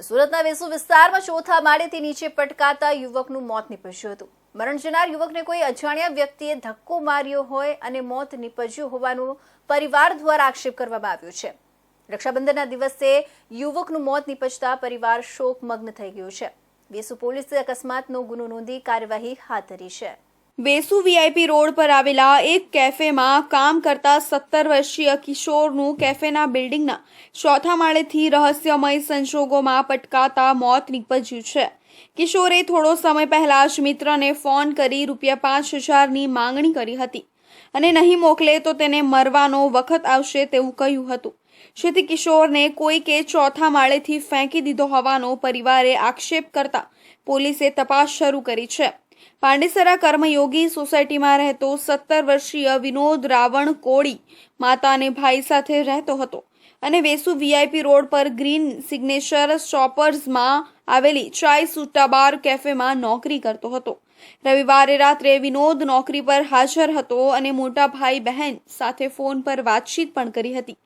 સુરતના વેસુ વિસ્તારમાં ચોથા માળેથી નીચે પટકાતા યુવકનું મોત નીપજ્યું હતું. મરણ જનાર યુવકને કોઈ અજાણ્યા વ્યક્તિએ ધક્કો માર્યો હોય અને મોત નીપજ્યું હોવાનું પરિવાર દ્વારા આક્ષેપ કરવામાં આવ્યો છે. રક્ષાબંધનના દિવસે યુવકનું મોત નીપજતા પરિવાર શોકમગ્ન થઈ ગયો છે. વેસુ પોલીસે અકસ્માતનો ગુનો નોંધી કાર્યવાહી હાથ ધરી છે. વેસુ વીઆઈપી રોડ પર આવેલા એક કેફેમાં કામ કરતા સત્તર વર્ષીય કિશોરનું કેફેના બિલ્ડિંગના ચોથા માળેથી રહસ્યમય સંજોગોમાં પટકાતા મોત નીપજ્યું છે. કિશોરે થોડો સમય પહેલા જ મિત્રને ફોન કરી રૂપિયા પાંચ હજારની માંગણી કરી હતી અને નહીં મોકલે તો તેને મરવાનો વખત આવશે તેવું કહ્યું હતું. જેથી કિશોરને કોઈકે ચોથા માળેથી ફેંકી દીધો હોવાનો પરિવારે આક્ષેપ કરતા પોલીસે તપાસ શરૂ કરી છે. પાંડેસરા કર્મયોગી સોસાયટીમાં રહેતો સત્તર વર્ષીય વિનોદ રાવણ કોળી માતા અને ભાઈ સાથે રહેતો હતો અને વેસુ વીઆઈપી રોડ પર ગ્રીન સિગ્નેચર શોપર્સમાં આવેલી ચાય સુટ્ટા બાર કેફેમાં નોકરી કરતો હતો. રવિવારે રાત્રે વિનોદ નોકરી પર હાજર હતો અને મોટા ભાઈ બહેન સાથે ફોન પર વાતચીત પણ કરી હતી.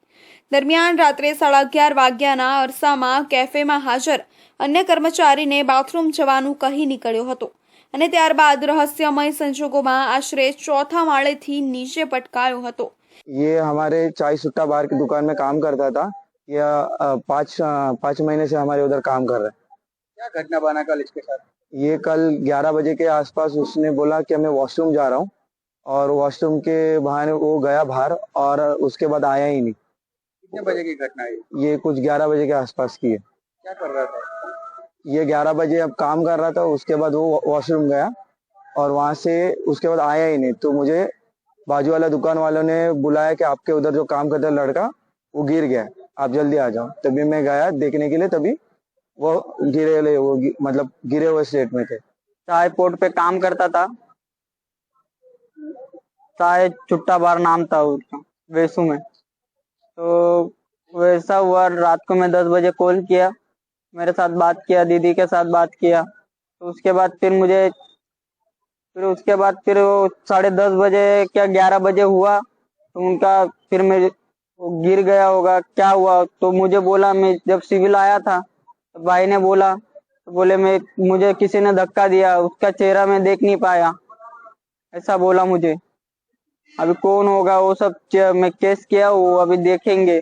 દરમિયાન રાત્રે સાડા અગિયાર વાગ્યાના અરસામાં કેફેમાં હાજર અન્ય કર્મચારીને બાથરૂમ જવાનું કહી નીકળ્યો હતો. અને ત્યારબાદ રહસ્યમય સંજોગોમાં આશરે ચોથા માળેથી નીચે પટકાયો હતો ये हमारे चाय सुट्टा बार की दुकान में काम करता था यह अ, पाँच अ, पाँच महीने से हमारे उधर काम कर रहा है क्या घटना बना कल इसके साथ ये कल 11 बजे के आसपास उसने बोला कि मैं वॉशरूम जा रहा हूँ और वॉशरूम के बहाने वो गया बाहर और उसके बाद आया ही नहीं कितने बजे की घटना है ये कुछ 11 बजे के आसपास की है क्या कर रहा था ये 11 बजे अब काम कर रहा था, उसके बाद वो वॉशरूम गया और वहाँ से उसके बाद आया ही नहीं। तो मुझे बाजू वाला दुकान वालों ने बुलाया कि आपके उधर जो काम करता लड़का, वो गिर गया। आप जल्दी आ जाओ। तभी मैं गया देखने के लिए, तभी वो गिरे वो गि- मतलब गिरे हुए स्टेट में थे। चाय पोर्ट पे काम करता था। चाय चुट्टा बार नाम था उसका, वेसू में। तो वैसा हुआ, रात को मैं दस बजे कॉल किया। मेरे साथ बात किया, दीदी के साथ बात किया। तो उसके बाद फिर मुझे, फिर उसके बाद फिर वो साढ़े दस बजे क्या ग्यारह बजे हुआ तो उनका फिर मैं वो गिर गया होगा, क्या हुआ? तो मुझे बोला, मैं जब सिविल आया था तो भाई ने बोला तो बोले, मैं, मुझे किसी ने धक्का दिया, उसका चेहरा मैं देख नहीं पाया। ऐसा बोला मुझे। अभी कौन होगा? वो सब मैं केस किया, वो अभी देखेंगे।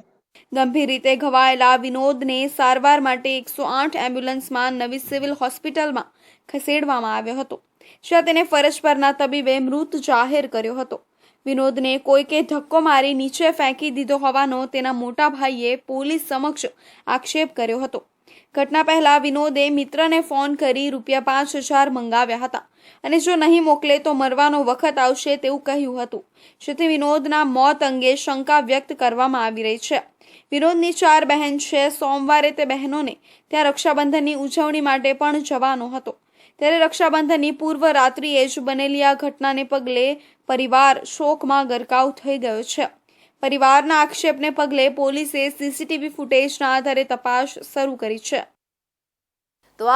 ગંભીર રીતે ઘવાયેલા વિનોદને સારવાર માટે એકસો આઠ એમ્બ્યુલન્સમાં નવી સિવિલ હોસ્પિટલમાં ખસેડવામાં આવ્યો હતો. જ્યાં તેને ફરજ પરના તબીબે મૃત જાહેર કર્યો હતો. વિનોદને કોઈકે ધક્કો મારી નીચે ફેંકી દીધો હોવાનો તેના મોટા ભાઈએ પોલીસ સમક્ષ આક્ષેપ કર્યો હતો. ઘટના પહેલા વિનોદે મિત્રને ફોન કરી રૂપિયા પાંચ હજાર મંગાવ્યા હતા અને જો નહીં મોકલે તો મરવાનો વખત આવશે તેવું કહ્યું હતું. જેથી વિનોદના મોત અંગે શંકા વ્યક્ત કરવામાં આવી રહી છે. વિનોદની ચાર બહેન છે. સોમવારે તે બહેનોને ત્યાં રક્ષાબંધનની ઉજવણી માટે પણ જવાનો હતો. ત્યારે રક્ષાબંધનની પૂર્વ રાત્રિએ જ બનેલી આ ઘટનાને પગલે પરિવાર શોકમાં ગરકાવ થઈ ગયો છે. પરિવારના આક્ષેપને પગલે પોલીસે સીસીટીવી ફૂટેજના આધારે તપાસ શરૂ કરી છે.